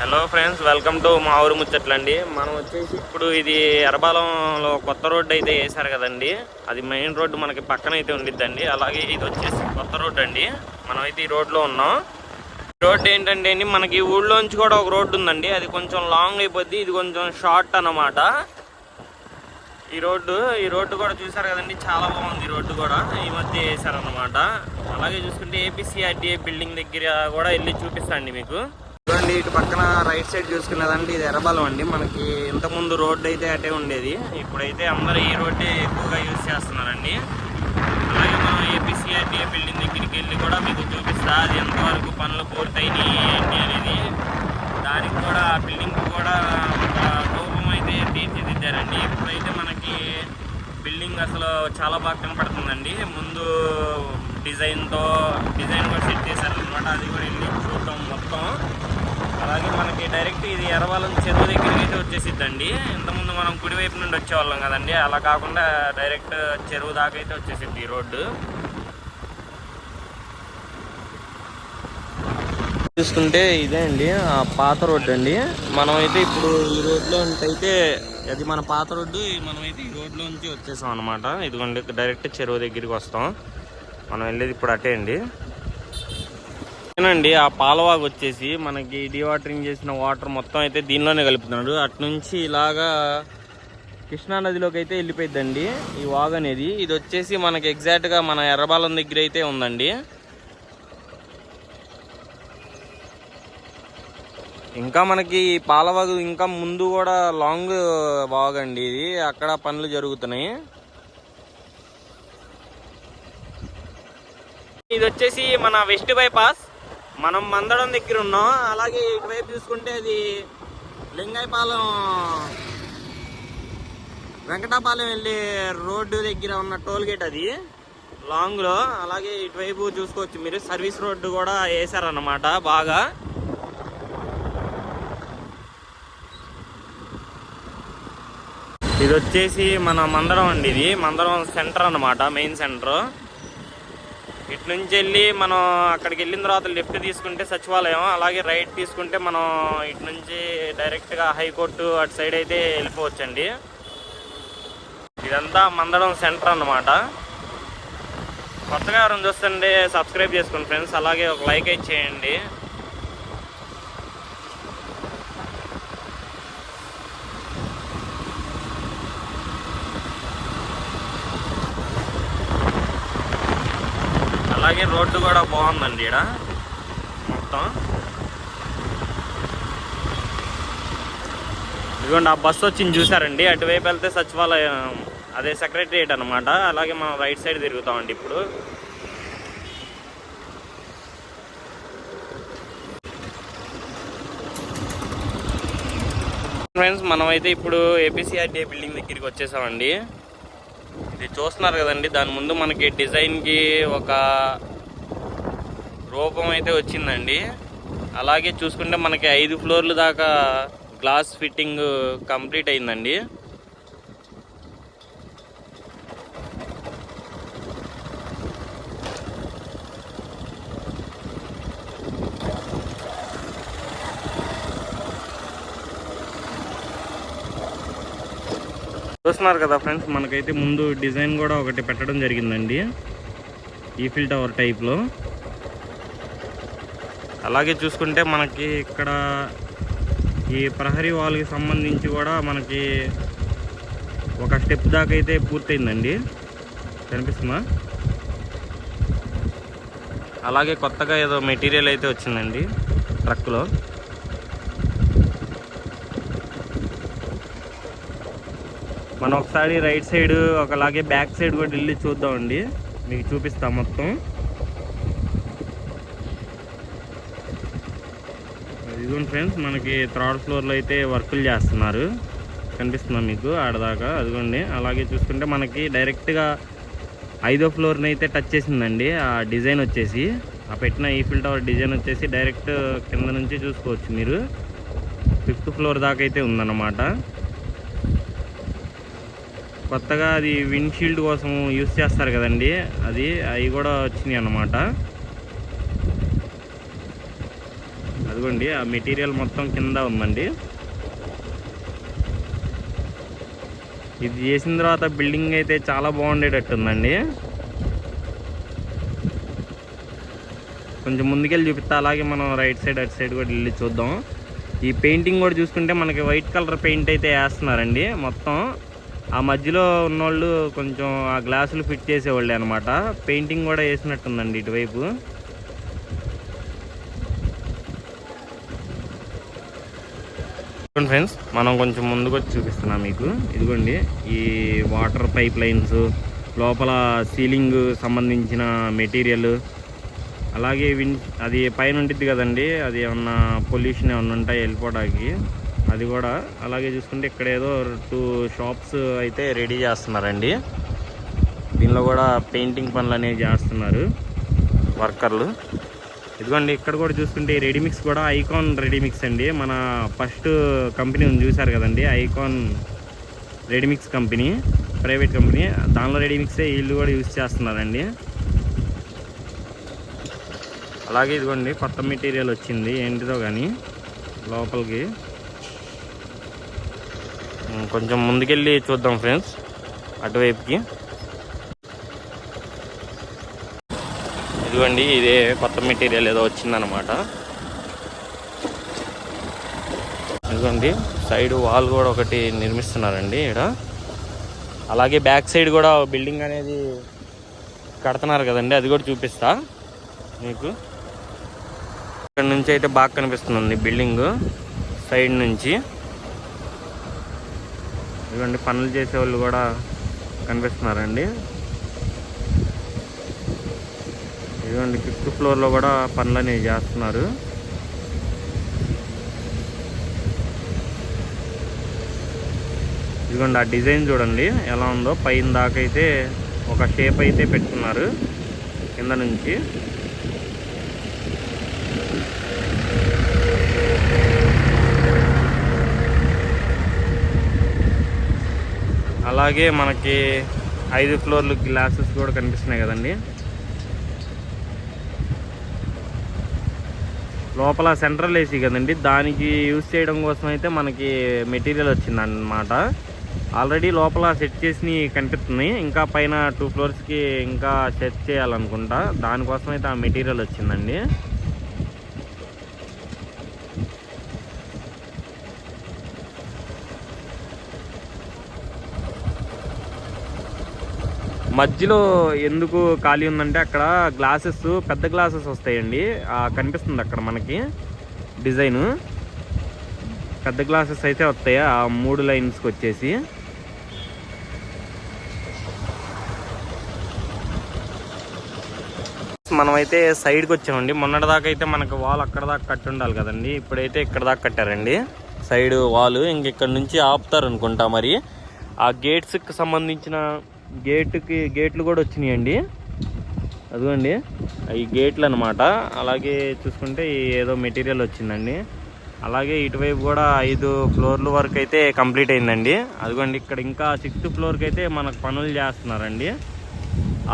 Hello friends welcome to మా ఊరు ముచ్చట్లండి. మనం వచ్చేసి ఇప్పుడు ఇది ఎర్రబాలంలో కొత్త రోడ్డు అయితే వేశారు కదండి. అది మెయిన్ రోడ్డు మనకి పక్కన అయితే ఉండిద్దండి. అలాగే ఇది వచ్చేసి కొత్త రోడ్డు అండి. మనం అయితే ఈ రోడ్లో ఉన్నాం. ఈ రోడ్డు ఏంటంటే అండి మనకి ఊళ్ళోంచి కూడా ఒక రోడ్డు ఉందండి. అది కొంచెం లాంగ్ అయిపోద్ది. ఇది కొంచెం షార్ట్ అన్నమాట. ఈ రోడ్డు ఈ రోడ్డు కూడా చూసారు కదండి. చాలా బాగుంది ఈ రోడ్డు కూడా. ఈ మధ్య వేసారన్నమాట అలాగే చూసుకుంటే ఏపీసీఆర్టీఏ బిల్డింగ్ దగ్గర కూడా వెళ్ళి చూపిస్తాండి మీకు. చూడండి ఇటు పక్కన రైట్ సైడ్ చూసుకున్నదండి ఇది ఎర్రబలం అండి. మనకి ఇంతకుముందు రోడ్డు అయితే అటే ఉండేది. ఇప్పుడైతే అందరూ ఈ రోడ్డే ఎక్కువగా యూజ్ చేస్తున్నారండి. అలాగే మనం ఏపీసీఆర్టీఏ బిల్డింగ్ దగ్గరికి వెళ్ళి కూడా మీకు చూపిస్తా అది ఎంతవరకు పనులు పూర్తయినాయి ఏంటి అనేది. దానికి కూడా ఆ బిల్డింగ్ కూడా ఒక రూపం అయితే తీర్చిదిద్దారండి. ఇప్పుడైతే మనకి బిల్డింగ్ అసలు చాలా బాగా కనపడుతుందండి. ముందు డిజైన్తో డిజైన్ కూడా సెట్ చేశారనమాట అది కూడా వెళ్ళి చూద్దాం మొత్తం. అలాగే మనకి డైరెక్ట్ ఇది ఎర్రవాలం చెరువు దగ్గరికి అయితే వచ్చేసిద్దండి. ఇంతకుముందు మనం కుడివైపు నుండి వచ్చేవాళ్ళం కదండి. అలా కాకుండా డైరెక్ట్ చెరువు దాకా అయితే వచ్చేసిద్ది ఈ రోడ్డు. చూసుకుంటే ఇదే అండి ఆ పాత రోడ్డు అండి. మనమైతే ఇప్పుడు ఈ రోడ్లో అయితే అది మన పాత రోడ్డు మనమైతే ఈ రోడ్లో నుంచి వచ్చేసాం అనమాట ఇదిగోండి డైరెక్ట్ చెరువు దగ్గరికి వస్తాం. మనం వెళ్ళేది ఇప్పుడు అటే అండి. అండి ఆ పాలవాగు వచ్చేసి మనకి డీవాటరింగ్ చేసిన వాటర్ మొత్తం అయితే దీనిలోనే కలుపుతున్నాడు. అటు నుంచి ఇలాగా కృష్ణా నదిలోకి అయితే వెళ్ళిపోయిద్దండి ఈ వాగ్ అనేది. ఇది వచ్చేసి మనకి ఎగ్జాక్ట్గా మన ఎర్రబాలం దగ్గర అయితే ఉందండి. ఇంకా మనకి పాలవాగు ఇంకా ముందు కూడా లాంగ్ వాగ్ అండి ఇది. అక్కడ పనులు జరుగుతున్నాయి. ఇది వచ్చేసి మన వెస్ట్ బైపాస్ మనం మందడం దగ్గర ఉన్నాం. అలాగే ఇటువైపు చూసుకుంటే అది లింగాయపాలెం వెంకటాపాలెం వెళ్ళే రోడ్డు దగ్గర ఉన్న టోల్ గేట్ అది. లాంగ్లో అలాగే ఇటువైపు చూసుకోవచ్చు మీరు. సర్వీస్ రోడ్డు కూడా వేశారన్నమాట బాగా. ఇది వచ్చేసి మన మందడం అండి ఇది. మందడం సెంటర్ అన్నమాట మెయిన్ సెంటర్. ఇటు నుంచి వెళ్ళి మనం అక్కడికి వెళ్ళిన తర్వాత లెఫ్ట్ తీసుకుంటే సచివాలయం అలాగే రైట్ తీసుకుంటే మనం ఇటు నుంచి డైరెక్ట్గా హైకోర్టు అటు సైడ్ అయితే వెళ్ళిపోవచ్చండి. ఇదంతా మందడం సెంటర్ అన్నమాట. కొత్తగా ఎవరైనా చూస్తుంటే సబ్స్క్రైబ్ చేసుకోండి ఫ్రెండ్స్ అలాగే ఒక లైక్ అయితే చేయండి. అలాగే రోడ్డు కూడా బాగుందండి ఇక్కడ మొత్తం. ఇదిగోండి ఆ బస్సు వచ్చింది చూసారండి? అటువైపు వెళ్తే సచివాలయం అదే సెక్రటరియట్ అనమాట అలాగే మనం రైట్ సైడ్ తిరుగుతామండి ఇప్పుడు. ఫ్రెండ్స్ మనమైతే ఇప్పుడు ఏపీసీఆర్డీఏ బిల్డింగ్ దగ్గరికి వచ్చేసామండి. ఇది చూస్తున్నారు కదండి. దాని ముందు మనకి డిజైన్కి ఒక రూపం అయితే వచ్చిందండి. అలాగే చూసుకుంటే మనకి ఐదు ఫ్లోర్లు దాకా గ్లాస్ ఫిట్టింగ్ కంప్లీట్ అయిందండి. చూస్తున్నారు కదా ఫ్రెండ్స్ మనకైతే ముందు డిజైన్ కూడా ఒకటి పెట్టడం జరిగిందండి. ఈఫిల్ టవర్ టైప్లో అలాగే చూసుకుంటే మనకి ఇక్కడ ఈ ప్రహరీ వాల్కి సంబంధించి కూడా మనకి ఒక స్టెప్ దాకా అయితే పూర్తయిందండి. కనిపిస్తుందా? అలాగే కొత్తగా ఏదో మెటీరియల్ అయితే వచ్చిందండి ట్రక్లో మనం ఒకసారి రైట్ సైడ్ ఒకలాగే బ్యాక్ సైడ్ కూడా వెళ్ళి చూద్దామండి. మీకు చూపిస్తాం మొత్తం. ఇదిగోండి ఫ్రెండ్స్ మనకి థర్డ్ ఫ్లోర్లో అయితే వర్కులు చేస్తున్నారు. కనిపిస్తుందా మీకు ఆడదాకా? అదిగోండి అలాగే చూసుకుంటే మనకి డైరెక్ట్గా ఐదో ఫ్లోర్ని అయితే టచ్ చేసిందండి. ఆ డిజైన్ వచ్చేసి ఆ పెట్టిన ఈఫిల్ టవర్ డిజైన్ వచ్చేసి డైరెక్ట్ కింద నుంచి చూసుకోవచ్చు మీరు. ఫిఫ్త్ ఫ్లోర్ దాకా అయితే ఉందన్నమాట. కొత్తగా అది విండ్షీల్డ్ కోసం యూస్ చేస్తారు కదండి. అది అవి కూడా వచ్చినాయి అన్నమాట. అదిగోండి ఆ మెటీరియల్ మొత్తం కింద ఉందండి. ఇది చేసిన తర్వాత బిల్డింగ్ అయితే చాలా బాగుండేటట్టుందండి. కొంచెం ముందుకెళ్ళి చూపిస్తా అలాగే మనం రైట్ సైడ్ అటు సైడ్ కూడా వెళ్ళి చూద్దాం. ఈ పెయింటింగ్ కూడా చూసుకుంటే మనకి వైట్ కలర్ పెయింట్ అయితే వేస్తున్నారండి మొత్తం. ఆ మధ్యలో ఉన్నోళ్ళు కొంచెం ఆ గ్లాసులు ఫిట్ చేసేవాళ్ళే అనమాట పెయింటింగ్ కూడా వేసినట్టుందండి ఇటువైపు. ఫ్రెండ్స్ మనం కొంచెం ముందుకు వచ్చి చూపిస్తున్నాం మీకు. ఇదిగోండి ఈ వాటర్ పైప్ లైన్స్ లోపల సీలింగ్ సంబంధించిన మెటీరియల్. అలాగే విన్ అది పైన ఉంటుంది కదండి అది ఏమన్నా పొల్యూషన్ ఏమన్నా ఉంటాయి వెళ్ళిపోవడానికి. అది కూడా అలాగే చూసుకుంటే ఇక్కడ ఏదో టూ షాప్స్ అయితే రెడీ చేస్తున్నారండి. దీనిలో కూడా పెయింటింగ్ పనులు అనేవి చేస్తున్నారు వర్కర్లు. ఇదిగోండి ఇక్కడ కూడా చూసుకుంటే రెడీమిక్స్ కూడా ఐకాన్ రెడీమిక్స్ అండి. మన ఫస్ట్ కంపెనీ ఉంది చూసారు కదండి? Icon ready mix company private company. దానిలో రెడీమిక్సే వీళ్ళు కూడా యూజ్ చేస్తున్నారండి. అలాగే ఇదిగోండి కొత్త మెటీరియల్ వచ్చింది. ఏంటిదో కానీ లోపలికి. కొంచెం ముందుకెళ్ళి చూద్దాం ఫ్రెండ్స్ అటువైపుకి. ఇదిగోండి ఇదే కొత్త మెటీరియల్ ఏదో వచ్చిందనమాట ఇదిగోండి సైడ్ వాల్ కూడా ఒకటి నిర్మిస్తున్నారండి ఇక్కడ అలాగే బ్యాక్ సైడ్ కూడా బిల్డింగ్ అనేది కడుతున్నారు కదండి అది కూడా చూపిస్తా మీకు. ఇక్కడ నుంచి అయితే బాగా కనిపిస్తుంది బిల్డింగ్ సైడ్ నుంచి. ఇదిగోండి పనులు చేసే వాళ్ళు కూడా కనిపిస్తున్నారండి. ఇదిగోండి ఫిఫ్త్ ఫ్లోర్లో కూడా పనులు అనేవి చేస్తున్నారు. ఇదిగోండి ఆ డిజైన్ చూడండి ఎలా ఉందో. పైన దాకా అయితే ఒక షేప్ అయితే పెట్టుకున్నారు కింద నుంచి. అలాగే మనకి ఐదు ఫ్లోర్లు గ్లాసెస్ కూడా కనిపిస్తున్నాయి కదండి. లోపల సెంట్రల్ ఏసీ కదండి. దానికి యూజ్ చేయడం కోసం అయితే మనకి మెటీరియల్ వచ్చింది అన్నమాట ఆల్రెడీ లోపల సెట్ చేసి కనిపిస్తున్నాయి. ఇంకా పైన టూ ఫ్లోర్స్కి ఇంకా సెట్ చేయాలనుకుంటా. దానికోసం అయితే ఆ మెటీరియల్ వచ్చిందండి. మధ్యలో ఎందుకు ఖాళీ ఉందంటే అక్కడ గ్లాసెస్ పెద్ద గ్లాసెస్ వస్తాయండి. కనిపిస్తుంది అక్కడ మనకి డిజైను. పెద్ద గ్లాసెస్ అయితే వస్తాయి? ఆ మూడు లైన్స్కి వచ్చేసి. మనమైతే సైడ్కి వచ్చామండి. మొన్నటి దాకా అయితే మనకు వాల్ అక్కడ దాకా కట్టి ఉండాలి కదండి. ఇప్పుడైతే ఇక్కడ దాకా కట్టారండి. సైడ్ వాల్ ఇంక ఇక్కడ నుంచి ఆపుతారు అనుకుంటా మరి. ఆ గేట్స్కి సంబంధించిన గేట్కి గేట్లు కూడా వచ్చినాయండి. అదిగోండి. ఈ గేట్లు అనమాట అలాగే చూసుకుంటే ఏదో మెటీరియల్ వచ్చిందండి. అలాగే ఇటువైపు కూడా ఐదు ఫ్లోర్ల వరకు అయితే కంప్లీట్ అయిందండి. అదిగోండి ఇక్కడ ఇంకా సిక్స్త్ ఫ్లోర్కి అయితే మనకు పనులు చేస్తున్నారండి.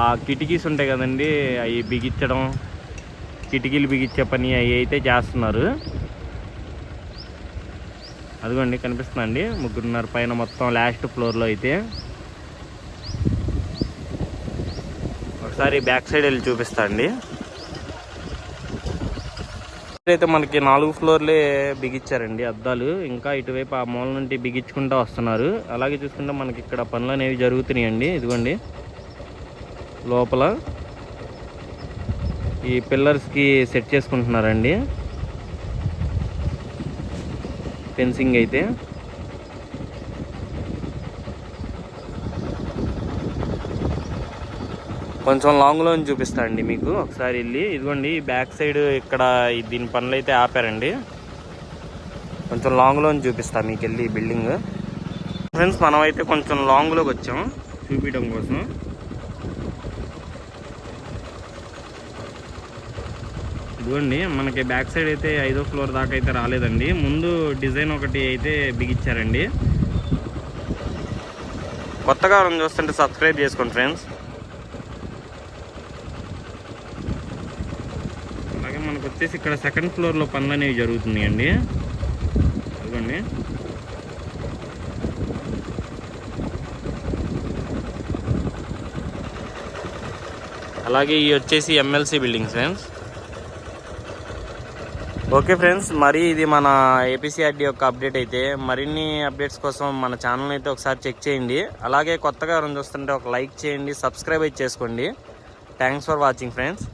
ఆ కిటికీస్ ఉంటాయి కదండి అవి బిగించడం కిటికీలు బిగించే పని అవి అయితే చేస్తున్నారు. అదిగోండి కనిపిస్తుందండి. ముగ్గురున్నర పైన మొత్తం లాస్ట్ ఫ్లోర్లో అయితే. ఒకసారి బ్యాక్ సైడ్ వెళ్ళి చూపిస్తా అండి అయితే మనకి నాలుగు ఫ్లోర్లే బిగించారండి అద్దాలు. ఇంకా ఇటువైపు ఆ మూల నుండి బిగించుకుంటూ వస్తున్నారు. అలాగే చూసుకుంటే మనకి ఇక్కడ పనులు అనేవి జరుగుతున్నాయండి. ఇదిగోండి. లోపల ఈ పిల్లర్స్కి సెట్ చేసుకుంటున్నారండి. ఫెన్సింగ్ అయితే. కొంచెం లాంగ్లో చూపిస్తా అండి మీకు. ఒకసారి వెళ్ళి ఇదిగోండి బ్యాక్ సైడ్ ఇక్కడ దీని పనులు అయితే ఆపారండి. కొంచెం లాంగ్లో చూపిస్తా మీకు వెళ్ళి బిల్డింగ్ ఫ్రెండ్స్ మనం అయితే కొంచెం లాంగ్లోకి వచ్చాం. చూపించడం కోసం. ఇదిగోండి మనకి బ్యాక్ సైడ్ అయితే ఐదో ఫ్లోర్ దాకా అయితే రాలేదండి. ముందు డిజైన్ ఒకటి అయితే బిగించారండి కొత్తగా చూస్తుంటే సబ్స్క్రైబ్ చేసుకోండి ఫ్రెండ్స్ అలాగే మనకు వచ్చేసి ఇక్కడ సెకండ్ ఫ్లోర్లో పనులు అనేవి జరుగుతున్నాయండి. ఇదిగోండి. అలాగే ఇవి వచ్చేసి MLC building friends okay friends మరి ఇది మన ఏపీసీఆర్డి యొక్క అప్డేట్ అయితే మరిన్ని అప్డేట్స్ కోసం మన ఛానల్ అయితే ఒకసారి చెక్ చేయండి. అలాగే కొత్తగా ఎవరైనా చూస్తుంటే ఒక లైక్ చేయండి సబ్స్క్రైబ్ అయితే చేసుకోండి. Thanks for watching friends